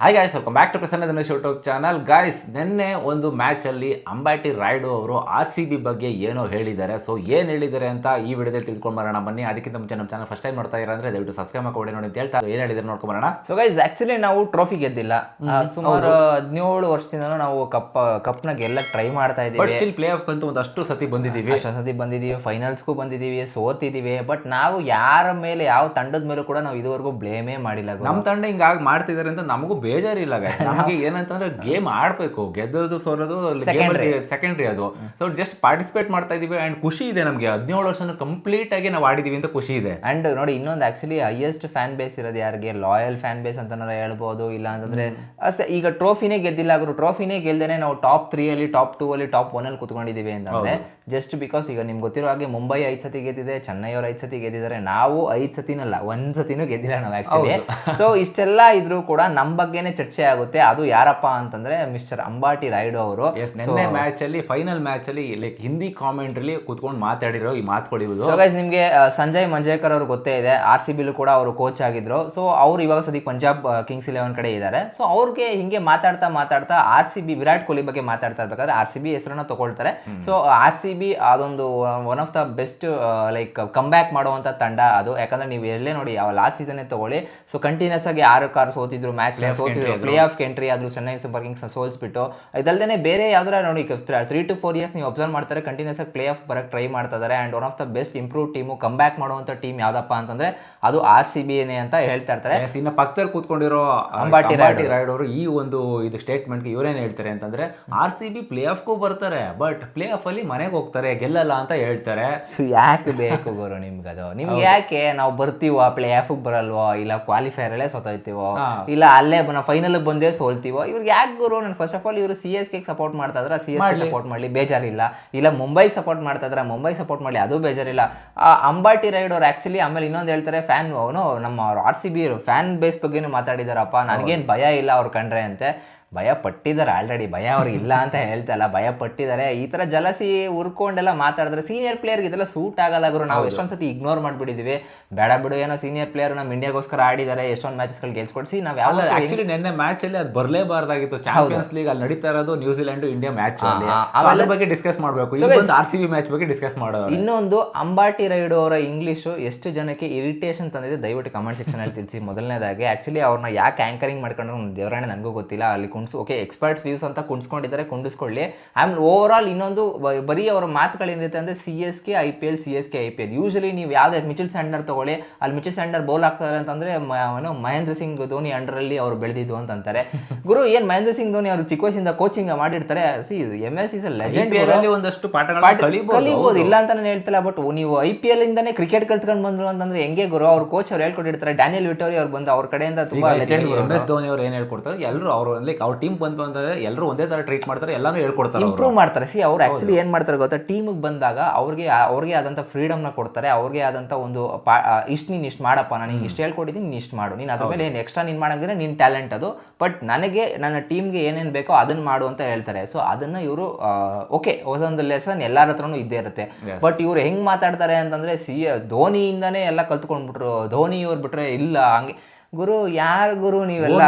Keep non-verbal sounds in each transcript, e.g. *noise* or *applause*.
Hi guys welcome back to Prasanna Dinesh YouTube channel guys ನಿನ್ನೆ ಒಂದು ಮ್ಯಾಚಲ್ಲಿ ಅಂಬಾಟಿ ರಾಯ್ಡು ಅವರು R C B ಬಗ್ಗೆ ಏನೋ ಹೇಳಿದ್ದಾರೆ. ಸೊ ಏನು ಹೇಳಿದ್ದಾರೆ ಅಂತ ಈ ವಿಡಿಯೋದಲ್ಲಿ ತಿಳ್ಕೊಂಡು ಬರೋಣ. ಬನ್ನಿ ಅದಕ್ಕಿಂತ ಮುಂಚೆ ನಮ್ಮ ಚಾನಲ್ ಫಸ್ಟ್ ಟೈಮ್ ನೋಡ್ತಾ ಇರೋ ಅಂದ್ರೆ ದಯವಿಟ್ಟು ಸಬ್ಸ್ಕ್ರೈಬ್ ಮಾಡ್ಕೊಡಿ ನೋಡಿ ಅಂತ ಹೇಳ್ತಾ ಏನು ಹೇಳಿದ್ದಾರೆ ನೋಡ್ಕೊಂಡು ಬರೋಣ. ಸೊ ಗೈಸ್ ಆ್ಯಕ್ಚುಲಿ ನಾವು ಟ್ರೋಫಿ ಗೆದ್ದಿಲ್ಲ. ಸುಮಾರು ಹದಿನೇಳು ವರ್ಷದಿಂದ ನಾವು ಕಪ್ ಕಪ್ನ ಗೆಲ್ಲ ಟ್ರೈ ಮಾಡ್ತಾ ಬಟ್ ಇದೀವಿ ಸ್ಟಿಲ್ ಪ್ಲೇ ಆಫ್ ಅಂತೂ ಒಂದಷ್ಟು ಸತಿ ಬಂದಿದ್ದೀವಿ ಅಷ್ಟು ಸತಿ ಬಂದಿದ್ದೀವಿ ಫೈನಲ್ಸ್ಗೂ ಬಂದಿದೀವಿ ಸೋತಿದ್ದೀವಿ ಬಟ್ ನಾವು ಯಾರ ಮೇಲೆ ಯಾವ ತಂಡದ ಮೇಲೂ ಕೂಡ ನಾವು ಇದುವರೆಗೂ ಬ್ಲೇಮೇ ಮಾಡಿಲ್ಲ. ನಮ್ಮ ತಂಡ ಹಿಂಗಾಗಿ ಮಾಡ್ತಿದ್ದಾರೆ ಅಂತ ನಮಗೂ ಬೇಜಾರಿಲ್ಲ guys. ನಮಗೆ ಏನಂತಂದ್ರೆ ಗೇಮ್ ಆಡ್ಬೇಕು. ಗೆದ್ದೋದು ಸೋರೋದು ಸೆಕೆಂಡ್ರಿ ಅದು. ಸೊ ಜಸ್ಟ್ ಪಾರ್ಟಿಸಿಪೇಟ್ ಮಾಡ್ತಾ ಇದೀವಿ ಅಂಡ್ ಖುಷಿ ಇದೆ ನಮಗೆ. ಹದಿನೇಳು ವರ್ಷ ಕಂಪ್ಲೀಟ್ ಆಗಿ ನಾವು ಆಡಿದೀವಿ ಅಂತ ಖುಷಿ ಇದೆ. ಅಂಡ್ ನೋಡಿ ಇನ್ನೊಂದು ಆಕ್ಚುಲಿ ಹೈಯೆಸ್ಟ್ ಫ್ಯಾನ್ ಬೇಸ್ ಇರೋದು ಯಾರಿಗೆ? ಲಾಯಲ್ ಫ್ಯಾನ್ ಬೇಸ್ ಅಂತ ಹೇಳ್ಬೋದು ಇಲ್ಲ ಅಂತಂದ್ರೆ ಅಷ್ಟೇ ಈಗ ಟ್ರೋಫಿನೇ ಗೆದ್ದಿಲ್ಲ ಆದ್ರು ಟ್ರೋಫಿನೇ ಗೆಲ್ದೇನೆ ನಾವು ಟಾಪ್ ತ್ರೀ ಅಲ್ಲಿ ಟಾಪ್ ಟೂ ಅಲ್ಲಿ ಟಾಪ್ ಒನ್ ಅಲ್ಲಿ ಕುತ್ಕೊಂಡಿದೀವಿ ಅಂತಂದ್ರೆ ಜಸ್ಟ್ ಬಿಕಾಸ್ ಈಗ ನಿಮ್ಗೆ ಗೊತ್ತಿರೋ ಹಾಗೆ ಮುಂಬೈ ಐದ್ ಸತಿ ಗೆದ್ದಿದೆ ಚೆನ್ನೈ ಅವ್ರು ಐದ್ ಸತಿ ಗೆದ್ದಿದ್ದಾರೆ. ನಾವು ಐದ್ ಸತಿನಲ್ಲ ಒಂದ್ ಸತಿನೂ ಗೆದ್ದಿಲ್ಲ ನಾವು ಆಕ್ಚುಲಿ ಸೊ ಇಷ್ಟೆಲ್ಲ ಇದ್ರೂ ಕೂಡ ನಮ್ ಬಗ್ಗೆನೇ ಚರ್ಚೆ ಆಗುತ್ತೆ. ಅದು ಯಾರಪ್ಪ ಅಂತಂದ್ರೆ ಮಿಸ್ಟರ್ ಅಂಬಾಟಿ ರಾಯ್ಡು ಅವರು. ನಿನ್ನೆ ಮ್ಯಾಚ್ ಅಲ್ಲಿ ಫೈನಲ್ ಮ್ಯಾಚ್ ಅಲ್ಲಿ ಲೈಕ್ ಹಿಂದಿ ಅಲ್ಲಿ ಕುತ್ಕೊಂಡು ಮಾತಾಡಿರೋ ಈ ಮಾತು ಇವು ಸೊ ಗೈಸ್ ನಿಮಗೆ ಸಂಜಯ್ ಮಂಜೇಕರ್ ಅವ್ರು ಗೊತ್ತೇ ಇದೆ. ಆರ್ ಸಿ ಬಿಲು ಕೂಡ ಅವರು ಕೋಚ್ ಆಗಿದ್ರು. ಸೊ ಅವ್ರು ಇವಾಗ ಸದ್ಯ ಪಂಜಾಬ್ ಕಿಂಗ್ಸ್ ಇಲೆವೆನ್ ಕಡೆ ಇದ್ದಾರೆ. ಸೊ ಅವ್ರಿಗೆ ಹಿಂಗೆ ಮಾತಾಡ್ತಾ ಮಾತಾಡ್ತಾ R C B Virat Kohli ಬಗ್ಗೆ ಮಾತಾಡ್ತಾ ಇರ್ಬೇಕಾದ್ರೆ ಆರ್ ಸಿ ಬಿ ಹೆಸರನ್ನ ತಗೊಳ್ತಾರೆ. ಸೊ ಆರ್ ಸಿ ಬಿ ಅದೊಂದು one of the best like come back ಮಾಡುವಂತ ತಂಡ ಅದು. ಯಾಕಂದ್ರೆ ನೀವು ಎಲ್ಲೇ ನೋಡಿ ಯಾವ ಲಾಸ್ಟ್ ಸೀಸನ್ ತಗೊಳ್ಳಿ. ಸೊ ಕಂಟಿನ್ಯೂಸ್ ಆಗಿ ಆರು ಕಾರ್ ಸೋತಿದ್ರು ಮ್ಯಾಚ್ ಪ್ಲೇ ಆಫ್ ಎಂಟ್ರಿ ಆದ್ರು ಚೆನ್ನೈ ಸೂಪರ್ ಕಿಂಗ್ಸ್ ಸೋಲ್ಸ್ಬಿಟ್ಟು ಇದಲ್ದೇನೆ ಬೇರೆ ಯಾವ್ದಾರ ನೋಡಿ ತ್ರೀ ಟು ಫೋರ್ ಇಯರ್ಸ್ ನೀವು ಅಬ್ಸರ್ವ್ ಮಾಡ್ತಾರೆ ಕಂಟಿನ್ಯೂಸ್ ಆಗಿ ಪ್ಲೇ ಆಫ್ ಬರಕ್ಕೆ ಟ್ರೈ ಮಾಡ್ತಾ ಇದಾರೆ and one of the best improve team come back ಮಾಡುವಂತ ಟೀಮ್ ಯಾವ್ದಪ್ಪ ಅಂತಂದ್ರೆ ಅದು ಆರ್ ಸಿ ಬಿ ಅಂತ ಹೇಳ್ತಾ ಇರ್ತಾರೆ. ಇನ್ನು ಪಕ್ಕದಲ್ಲಿ ಕೂತ್ಕೊಂಡಿರೋ ಅಂಬಾಟಿ ರಾಯ್ಡಿ ರಾಯ್ಡ್ ಅವರು ಈ ಒಂದು ಇದು ಸ್ಟೇಟ್ಮೆಂಟ್ಗೆ ಇವರೇನು ಹೇಳ್ತಾರೆ ಅಂತಂದ್ರೆ ಆರ್ ಸಿ ಬಿ ಪ್ಲೇ ಆಫ್ಗೂ ಬರ್ತಾರೆ ಬಟ್ ಪ್ಲೇ ಆಫ್ ಅಲ್ಲಿ ಮನೆಗೆ ಹೋಗ್ತಾರೆ ಗೆಲ್ಲಲ್ಲ ಅಂತ ಹೇಳ್ತಾರೆ. ಸೊ ಯಾಕೆ ಬೇಕು ಗುರು ಅದು? ನಿಮ್ಗೆ ಯಾಕೆ ನಾವು ಬರ್ತೀವ ಪ್ಲೇ ಆಫ್ ಬರಲ್ವೋ ಇಲ್ಲ ಕ್ವಾಲಿಫೈರ್ ಅಲ್ಲೇ ಸೋತೋಯ್ತೀವೋ ಇಲ್ಲ ಅಲ್ಲೇ ನಾವು ಫೈನಲ್ ಬಂದೇ ಸೋಲ್ತೀವೋ? ಇವ್ರಿಗೆ ಯಾಕೆ ಗುರು? ನಾನು ಫಸ್ಟ್ ಆಫ್ ಆಲ್ ಇವರು ಸಿ ಎಸ್ ಕೆ ಸಪೋರ್ಟ್ ಮಾಡ್ತಾ ಇದ್ರೆ ಸಿ ಎಸ್ ಕೆ ಸಪೋರ್ಟ್ ಮಾಡಲಿ. ಬೇಜಾರಿಲ್ಲ. ಇಲ್ಲ ಮುಂಬೈ ಸಪೋರ್ಟ್ ಮಾಡ್ತಾ ಇದ್ರೆ ಮುಂಬೈ ಸಪೋರ್ಟ್ ಮಾಡಲಿ. ಅದು ಬೇಜಾರಿಲ್ಲ. ಆ ಅಂಬಾಟಿ ರೈಡ್ ಅವ್ರು ಆ್ಯಕ್ಚುಲಿ ಆಮೇಲೆ ಇನ್ನೊಂದು ಹೇಳ್ತಾರೆ ಫ್ಯಾನ್ ಅವನು ನಮ್ಮ R C B fan base ಬಗ್ಗೆನೂ ಮಾತಾಡಿದಾರಪ್ಪ. ನನಗೇನು ಭಯ ಇಲ್ಲ ಅವ್ರು ಕಂಡ್ರೆ ಅಂತೆ. ಭಯ ಪಟ್ಟಿದ್ದಾರೆ ಆಲ್ರೆಡಿ ಭಯ ಅವ್ರಿಗೆ ಇಲ್ಲ ಅಂತ ಹೇಳ್ತಾ ಇಲ್ಲ. ಭಯ ಪಟ್ಟಿದ್ದಾರೆ ಈ ತರ ಜಲಸಿ ಉರ್ಕೊಂಡೆಲ್ಲ ಮಾತಾಡಿದ್ರೆ ಸೀನಿಯರ್ ಪ್ಲೇಯರ್ಗೆ ಇದೆಲ್ಲ ಸೂಟ್ ಆಗಲ್ಲ ಗುರು. ನಾವು ಎಷ್ಟೊಂದ್ಸತಿ ಇಗ್ನೋರ್ ಮಾಡ್ಬಿಟ್ಟಿದೀವಿ. ಬೇಡ ಬಿಡು ಏನೋ ಸೀನಿಯರ್ ಪ್ಲೇಯರ್ ನಮ್ಮ ಇಂಡಿಯಾಗೋಸ್ಕರ ಆಡಿದ್ದಾರೆ. ಎಷ್ಟೊಂದು ಮ್ಯಾಚಸ್ಗಳು ಗೆಲ್ಸ್ಕೊಡ್ಸಿ ನಾವು ಯಾವ ಆಕ್ಚುಲಿ ನಿನ್ನೆ ಮ್ಯಾಚ್ ಅಲ್ಲಿ ಅದು ಬರಲೇಬಾರ್ದಾಗಿತ್ತು. ಚಾಂಪಿಯನ್ಸ್ ಲೀಗ್ ಅಲ್ಲಿ ನಡೀತಾ ಇರೋದು ನ್ಯೂಜಿಲೆಂಡ್ ಇಂಡಿಯಾ ಮ್ಯಾಚ್ ಅದ್ರ ಬಗ್ಗೆ ಡಿಸ್ಕಸ್ ಮಾಡಬೇಕು. ಆರ್ ಸಿ ಬಿ ಮ್ಯಾಚ್ ಬಗ್ಗೆ ಡಿಸ್ಕಸ್ ಮಾಡೋದು ಇನ್ನೊಂದು ಅಂಬಾಟಿ ರೈಡ್ ಅವರ ಇಂಗ್ಲಿಷು ಎಷ್ಟು ಜನಕ್ಕೆ ಇರಿಟೇಷನ್ ತಂದಿದೆ ದಯವಿಟ್ಟು ಕಮೆಂಟ್ ಸೆಕ್ಷನ್ ಅಲ್ಲಿ ತಿಳಿಸಿ. ಮೊದಲನೇದಾಗಿ ಆಕ್ಚುಲಿ ಅವ್ರನ್ನ ಯಾಕೆ ಆಂಕರಿಂಗ್ ಮಾಡ್ಕೊಂಡ್ರು ದೇವರಾಣೆ ನನಗೂ ಗೊತ್ತಿಲ್ಲ. ಅಲ್ಲಿ ಕುಣ್ಸ್ ಓಕೆ ಎಕ್ಸ್ಪರ್ಟ್ಸ್ ವ್ಯೂಸ್ ಅಂತ ಕುಣಿಸ್ಕೊಂಡಿದ್ದಾರೆ ಕುಂಡಿಸ್ಕೊಳ್ಳಿ. ಆಮೇಲೆ ಓವರ್ ಆಲ್ ಇನ್ನೊಂದು ಬರೀ ಅವರ ಮಾತುಗಳೇನಿರುತ್ತೆ ಅಂದರೆ C S K I P L C S K I P L usually ನೀವು ಯಾವುದೇ ಮಿಚಿಲ್ ಸ್ಯಾಂಡರ್ ತಗೊಳ್ಳಿ ಅಲ್ಲಿ ಮಿಚಿಲ್ ಸ್ಯಾಂಡರ್ ಬೌಲ್ ಆಗ್ತಾರೆ ಅಂತಂದ್ರೆ ಮಹೇಂದ್ರ ಸಿಂಗ್ ಧೋನಿ ಅಂಡರ್ ಅಲ್ಲಿ ಅವ್ರು ಬೆಳೆದಿದ್ದು ಅಂತಂತಾರೆ. *laughs* ಗುರು ಏನ್ ಮಹೇಂದ್ರ ಸಿಂಗ್ ಧೋನಿ ಅವರು ಚಿಕ್ಕ ವಯಸ್ಸಿಂದ ಕೋಚಿಂಗ್ ಮಾಡಿರ್ತಾರೆ C M S is legend ಒಂದಷ್ಟು ಪಾಠ- ಕಲಿಬಹುದು ಕಲಿಬೋದು ಇಲ್ಲ ಅಂತ ನಾನು ಹೇಳ್ತಿಲ್ಲ ಬಟ್ ನೀವು ಐ ಪಿ ಎಲ್ ಇಂದಾನೆ ಕ್ರಿಕೆಟ್ ಕಲ್ತ್ಕೊಂಡು ಬಂದ್ರು ಅಂತಂದ್ರೆ ಹೆಂಗೆ ಗುರು? ಅವ್ರ ಕೋಚ್ ಅವ್ರು ಹೇಳ್ಕೊಟ್ಟಿರ್ತಾರೆ ಡ್ಯಾನಿಯಲ್ ವಿಟೋರಿ ಅವ್ರು ಬಂದು ಅವ್ರ ಕಡೆಯಿಂದ ತುಂಬಾ ಲೆಜೆಂಡ್ ಎಂ ಎಸ್ ಧೋನಿ ಅವ್ರು ಏನ್ ಹೇಳ್ಕೊಡ್ತಾರೆ ಎಲ್ಲರೂ ಅವರು ಲೈಕ್ ಅವ್ರ ಟೀಮ್ ಬಂದು ಬಂದ್ರೆ ಎಲ್ಲರೂ ಒಂದೇ ತರ ಟ್ರೀಟ್ ಮಾಡ್ತಾರೆ ಎಲ್ಲಾನು ಹೇಳ್ಕೊಡ್ತಾರೆ ಇಂಪ್ರೂವ್ ಮಾಡ್ತಾರೆ. ಸಿ ಅವ್ರು ಆಕ್ಚುಲಿ ಏನ್ ಮಾಡ್ತಾರೆ ಗೊತ್ತಾ? ಟೀಮಿಗೆ ಬಂದಾಗ ಅವ್ರಿಗೆ ಅವ್ರಿಗೆ ಆದಂತ ಫ್ರೀಡಮ್ನ ಕೊಡ್ತಾರೆ ಅವ್ರಿಗೆ ಆದಂತ ಒಂದು ಪಾ- ಇಷ್ಟು ನೀನ್ ಇಷ್ಟು ಮಾಡಪ್ಪ ನಾನು ಇಷ್ಟು ಹೇಳ್ಕೊಟ್ಟಿದ್ದೀನಿ ನೀನು ಇಷ್ಟು ಮಾಡು. ನೀನ್ ಅದ್ರ ಮೇಲೆ ಏನು ಎಕ್ಸ್ಟ್ರಾ ನೀನ್ ಮಾಡಿದ್ರೆ ನಿನ್ ಟ್ಯಾಲೆಂಟ್ ಅದು. ಬಟ್ ನನಗೆ ನನ್ನ ಟೀಮ್ಗೆ ಏನೇನ್ ಬೇಕೋ ಅದನ್ನ ಮಾಡು ಅಂತ ಹೇಳ್ತಾರೆ. ಸೊ ಅದನ್ನ ಇವರು ಓಕೆ ಹೊಸೊಂದು ಲೆಸನ್ ಎಲ್ಲಾರ ಹತ್ರನೂ ಇದ್ದೇ ಇರುತ್ತೆ. ಬಟ್ ಇವ್ರು ಹೆಂಗ್ ಮಾತಾಡ್ತಾರೆ ಅಂತಂದ್ರೆ ಸಿ ಧೋನಿಯಿಂದನೇ ಎಲ್ಲ ಕಲ್ತ್ಕೊಂಡ್ಬಿಟ್ರು. ಧೋನಿ ಇವ್ರು ಬಿಟ್ರೆ ಇಲ್ಲ ಹಂಗೆ. ಗುರು ಯಾರು ಗುರು ನೀವೆಲ್ಲ?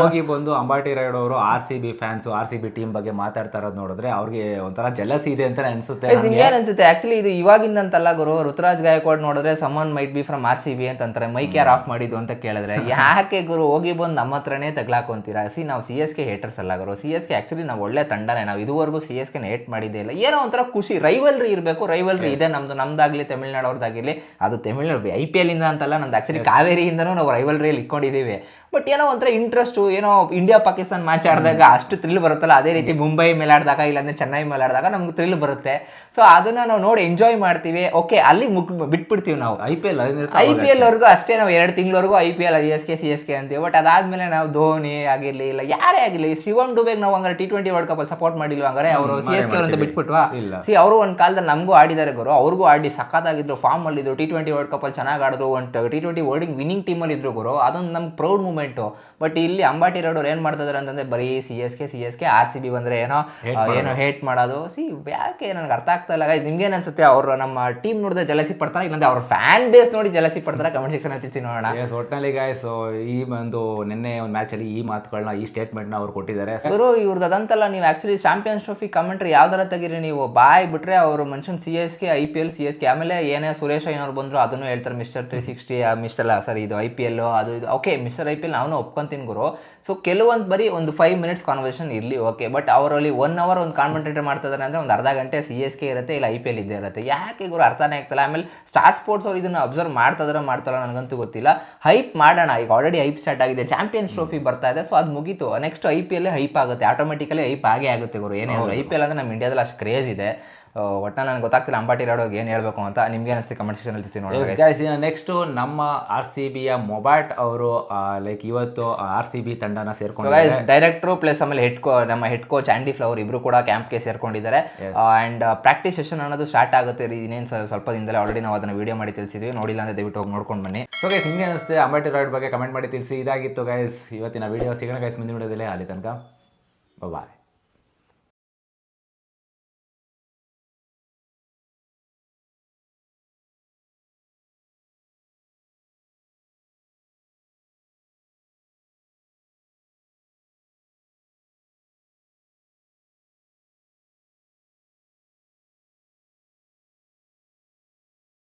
ಹೋಗಿ ಬಂದು ಅಂಬಾಟಿ ರೈಡ್ ಅವರು R C B fans R C B team ಬಗ್ಗೆ ಮಾತಾಡ್ತಾ ಇರೋದು ನೋಡಿದ್ರೆ ಅವ್ರಿಗೆ ಒಂಥರ ಜಲಸ್ ಇದೆ ಅಂತ ಅನ್ಸುತ್ತೆ ಏನ್ ಅನ್ಸುತ್ತೆ. ಆಕ್ಚುಲಿ ಇದು ಇವಾಗಿಂದ ಅಂತಲ್ಲ ಗುರು ಋತುರಾಜ್ ಗಾಯಕ್ವಾಡ್ ನೋಡಿದ್ರೆ someone might be from R C B ಅಂತ ಅಂತಾರೆ ಮೈಕ್ ಯಾರು ಆಫ್ ಮಾಡಿದ್ದು ಅಂತ ಕೇಳಿದ್ರೆ. ಯಾಕೆ ಗುರು ಹೋಗಿ ಬಂದು ನಮ್ಮ ಹತ್ರನೇ ತಗ್ಲಾಕೊಂತೀರಾ? ಸಿ ನಾವು ಸಿ ಎಸ್ ಕೆ ಹೇಟರ್ಸ್ ಅಲ್ಲ ಗುರು. ಸಿ ಎಸ್ ಕೆ ಆಕ್ಚುಲಿ ನಾವು ಒಳ್ಳೆ ತಂಡನೇ. ನಾವು ಇದುವರೆಗೂ ಸಿ ಎಸ್ ಕೆ ಹೇಟ್ ಮಾಡಿದ್ದೇ ಇಲ್ಲ. ಏನೋ ಒಂಥರ ಖುಷಿ ರೈವಲ್ರಿ ಇರಬೇಕು. ರೈವಲ್ರಿ ಇದೆ ನಮ್ದು ನಮ್ದಾಗ್ಲಿ ತಮಿಳ್ನಾಡು ಅವ್ರದ್ದಾಗಿರ್ಲಿ ಅದು ತಮಿಳ್ನಾಡು ಐ ಪಿ ಎಲ್ ಇಂದ ಅಂತಲ್ಲ ನಂದು ಆಕ್ಚುಲಿ ಕಾವೇರಿಯಿಂದನೂ ನಾವು ರೈವಲ್ರಿಯಲ್ಲಿ ಇಟ್ಕೊಂಡಿದ್ದೀವಿ. ಬಟ್ ಏನೋ ಒಂಥರ ಇಂಟ್ರೆಸ್ಟು ಏನೋ ಇಂಡಿಯಾ ಪಾಕಿಸ್ತಾನ ಮ್ಯಾಚ್ ಆಡಿದಾಗ ಅಷ್ಟು ಥ್ರಿಲ್ ಬರುತ್ತಲ್ಲ ಅದೇ ರೀತಿ ಮುಂಬೈ ಮೇಲೆ ಆಡಿದಾಗ ಇಲ್ಲಾಂದ್ರೆ ಚೆನ್ನೈ ಮೇಲೆ ಆಡಿದಾಗ ನಮ್ಗೆ ಥ್ರಿಲ್ ಬರುತ್ತೆ. ಸೊ ಅದನ್ನ ನಾವು ನೋಡಿ ಎಂಜಾಯ್ ಮಾಡ್ತೀವಿ. ಓಕೆ ಅಲ್ಲಿ ಮುಗ್ ಬಿಟ್ಬಿಡ್ತೀವಿ ನಾವು. I P L I P L ವರ್ಗೂ ಅಷ್ಟೇ ನಾವು ಎರಡು ತಿಂಗಳವರೆಗೂ I P L I S K C S K ಅಂತೀವಿ. ಬಟ್ ಅದಾದ್ಮೇಲೆ ನಾವು ಧೋನಿ ಆಗಿರಲಿ ಇಲ್ಲ ಯಾರೇ ಆಗಿರಲಿ ಶಿವಮ್ ಡುಬೆಗೆ ನಾವು ಹಂಗಾರೆ ಟಿ ಟ್ವೆಂಟಿ ವರ್ಲ್ಡ್ ಕಪ್ ಅಲ್ಲಿ ಸಪೋರ್ಟ್ ಮಾಡಿಲ್ವ ಹಂಗಾರೆ? ಅವರು ಸಿ ಎಸ್ ಕೆ ಅಂತ ಬಿಟ್ಬಿಟ್ವಾ. ಸಿ ಅವರು ಒಂದು ಕಾಲದಲ್ಲಿ ನಮಗೂ ಆಡಿದ್ದಾರೆ ಗುರು. ಅವ್ರಿಗೂ ಆಡಿ ಸಖತ್ತಾಗಿದ್ರು ಫಾರ್ಮ್ ಅಲ್ಲಿ ಇದ್ರು ಟಿ ಟ್ವೆಂಟಿ ವರ್ಲ್ಡ್ ಕಪ್ ಅಲ್ಲಿ ಚೆನ್ನಾಗಿ ಆಡಿದ್ರು ಒಂದು ಟಿ ಟ್ವೆಂಟಿ ವರ್ಲ್ಡ್ ವಿನ್ನಿಂಗ್ ಟೀಮಲ್ಲಿ ಇದ್ರು ಗುರು. ಅದೊಂದು ನಮ್ಗೆ ಪ್ರೌಡ್ ಮೂಮೆಂಟ್ ಮೂವ್ಮೆಂಟು ಬಟ್ ಇಲ್ಲಿ ಅಂಬಾಟಿ ರೋಡ್ ಅವ್ರು ಏನು ಮಾಡ್ತಿದ್ದಾರೆ ಅಂತಂದ್ರೆ ಬರೀ C S K C S K R C B ಬಂದರೆ ಏನೋ ಏನೋ ಹೇಟ್ ಮಾಡೋದು. ಸಿ ಯಾಕೆ ನನಗೆ ಅರ್ಥ ಆಗ್ತಾ ಇಲ್ಲ ನಿಮ್ಗೆ ಏನು ಅನ್ಸುತ್ತೆ? ಅವರು ನಮ್ಮ ಟೀಮ್ ನೋಡಿದ್ರೆ ಜಲಸಿ ಪಡ್ತಾರೆ? ಇಲ್ಲಾಂದ್ರೆ ಅವ್ರ ಫ್ಯಾನ್ ಬೇಸ್ ನೋಡಿ ಜಲಸಿ ಪಡ್ತಾರೆ? ಕಮೆಂಟ್ ಸೆಕ್ಷನ್ ಅಲ್ಲಿ ತಿಳಿಸಿ ನೋಡೋಣ. ಎಸ್ ಒಟ್ಟಿನಲ್ಲಿ ಗಾಯ್ಸ್ ಈ ಒಂದು ನಿನ್ನೆ ಒಂದು ಮ್ಯಾಚಲ್ಲಿ ಈ ಮಾತುಗಳನ್ನ ಈ ಸ್ಟೇಟ್ಮೆಂಟ್ನ ಅವ್ರು ಕೊಟ್ಟಿದ್ದಾರೆ. ಗುರು ಇವ್ರದ್ದು ಅದಂತಲ್ಲ ನೀವು ಆಕ್ಚುಲಿ ಚಾಂಪಿಯನ್ಸ್ ಟ್ರೋಫಿ ಕಮೆಂಟ್ರಿ ಯಾವ್ದಾರ ತೆಗೀರಿ ನೀವು? ಬಾಯ್ ಬಿಟ್ರೆ ಅವರು ಮನುಷ್ಯನ್ C S K I P L C S K ಆಮೇಲೆ ಏನೇ ಸುರೇಶ್ ಐನವ್ರು ಬಂದ್ರು ಅದನ್ನು ಹೇಳ್ತಾರೆ ಮಿಸ್ಟರ್ ತ್ರೀ ಸಿಕ್ಸ್ಟಿ ಮಿಸ್ಟರ್ ಅಲ್ಲ ಸರ್ ಇದು ಐ ಪಿ ಎಲ್ ಅದು ಇದು. Okay mister I P L ನಾನು ಒಪ್ಕೊಂತೀನಿ ಗುರು. ಸೊ ಕೆಲವೊಂದು ಬರೀ ಒಂದು ಫೈವ್ ಮಿನಿಟ್ಸ್ ಕಾನ್ವರ್ಸೇಷನ್ ಇರಲಿ ಓಕೆ ಬಟ್ ಅವರಲ್ಲಿ ಒನ್ ಅವರ್ ಒಂದು ಕಾನ್ಸಂಟ್ರೇಟ್ ಮಾಡ್ತಿದ್ದಾರೆ ಅಂದರೆ ಒಂದು ಅರ್ಧ ಗಂಟೆ ಸಿ ಎಸ್ ಕೆ ಇರುತ್ತೆ, ಇಲ್ಲ ಐ ಪಿ ಎಲ್ ಇದ್ದೇ ಇರುತ್ತೆ. ಯಾಕೆ ಗುರು ಅರ್ಥನೇ ಆಗ್ತಿಲ್ಲ? ಆಮೇಲೆ ಸ್ಟಾರ್ ಸ್ಪೋರ್ಟ್ಸ್ ಅವರು ಇದನ್ನ ಅಬ್ಸರ್ವ್ ಮಾಡ್ತಾ ಮಾಡ್ತಲ್ಲ ನನಗಂತೂ ಗೊತ್ತಿಲ್ಲ. ಹೈಪ್ ಮಾಡೋಣ, ಈಗ ಆಲ್ರೆಡಿ ಹೈಪ್ ಸ್ಟಾರ್ಟ್ ಆಗಿದೆ. ಚಾಂಪಿಯನ್ಸ್ ಟ್ರೋಫಿ ಬರ್ತಾ ಇದೆ. ಸೊ ಅದು ಮುಗೀತು. Next I P L hype ಆಗುತ್ತೆ. ಆಟೋಮೆಟಿಕಲಿ ಹೈಪ್ ಆಗೇ ಆಗುತ್ತೆ ಗುರು. ಏನೇ ಐ ಪಿ ಎಲ್ ಅಂದ್ರೆ ನಮ್ಮ ಇಂಡಿಯಾದಲ್ಲಿ ಅಷ್ಟು ಕ್ರೇಜ್ ಇದೆ. ಒಟ್ಟಿನಲ್ಲಿ ನನಗೆ ಗೊತ್ತಾಗ್ತಿಲ್ಲ ಅಂಬಾಟಿ ರಾಡೋರ್ಗೆ ಏನು ಹೇಳಬೇಕು ಅಂತ. ನಿಮ್ಗೆ ಅನಿಸ್ತಿ ಕಮೆಂಟ್ ಸೆಕ್ಷನಲ್ಲಿ ನೋಡಿ ಗೈಸ್ ಇನ್ನು ನೆಕ್ಸ್ಟ್ ನಮ್ಮ ಆರ್ ಸಿ ಬಿಯ ಮೊಬಾಟ್ ಅವರು ಲೈಕ್ ಇವತ್ತು ಆರ್ ಸಿ ಬಿ ತಂಡನ ಸೇರ್ಕೊಂಡು ಡೈರೆಕ್ಟ್ರು ಪ್ಲಸ್ ಆಮೇಲೆ ಹೆಡ್ ಕೋ ನಮ್ಮ ಹೆಡ್ ಕೋಚ್ ಆಂಡಿ ಫ್ಲವರ್ ಇಬ್ರು ಕೂಡ ಕ್ಯಾಂಪ್ಗೆ ಸೇರ್ಕೊಂಡಿದ್ದಾರೆ. ಆ್ಯಂಡ್ ಪ್ರಾಕ್ಟೀಸ್ ಸೆಷನ್ ಅನ್ನೋದು ಸ್ಟಾರ್ಟ್ ಆಗುತ್ತೆ ರೀ. ಇನ್ನೇನು ಸ್ವಲ್ಪ ದಿನದಲ್ಲೇ ಆಲ್ರೆಡಿ ನಾವು ಅದನ್ನು ವಿಡಿಯೋ ಮಾಡಿ ತಿಳಿಸಿದ್ವಿ. ನೋಡಿಲ್ಲ ಅಂದರೆ ದಯವಿಟ್ಟು ಹೋಗಿ ನೋಡ್ಕೊಂಡು ಬನ್ನಿ. ಸೊ ಗೈಸ್ ನಿಮಗೆ ಅನಿಸುತ್ತೆ ಅಂಬಾಟಿ ರಾಯ್ಡ್ ಬಗ್ಗೆ ಕಮೆಂಟ್ ಮಾಡಿ ತಿಳಿಸಿ. ಇದಾಗಿತ್ತು ಗೈಸ್ ಇವತ್ತಿನ ವಿಡಿಯೋ ಸಿಗೋಣ ಗೈಸ್ ಮುಂದಿನ ವಿಡಿಯೋದಲ್ಲಿ ಅಲ್ಲಿ ತನಕ ಬಾಯ್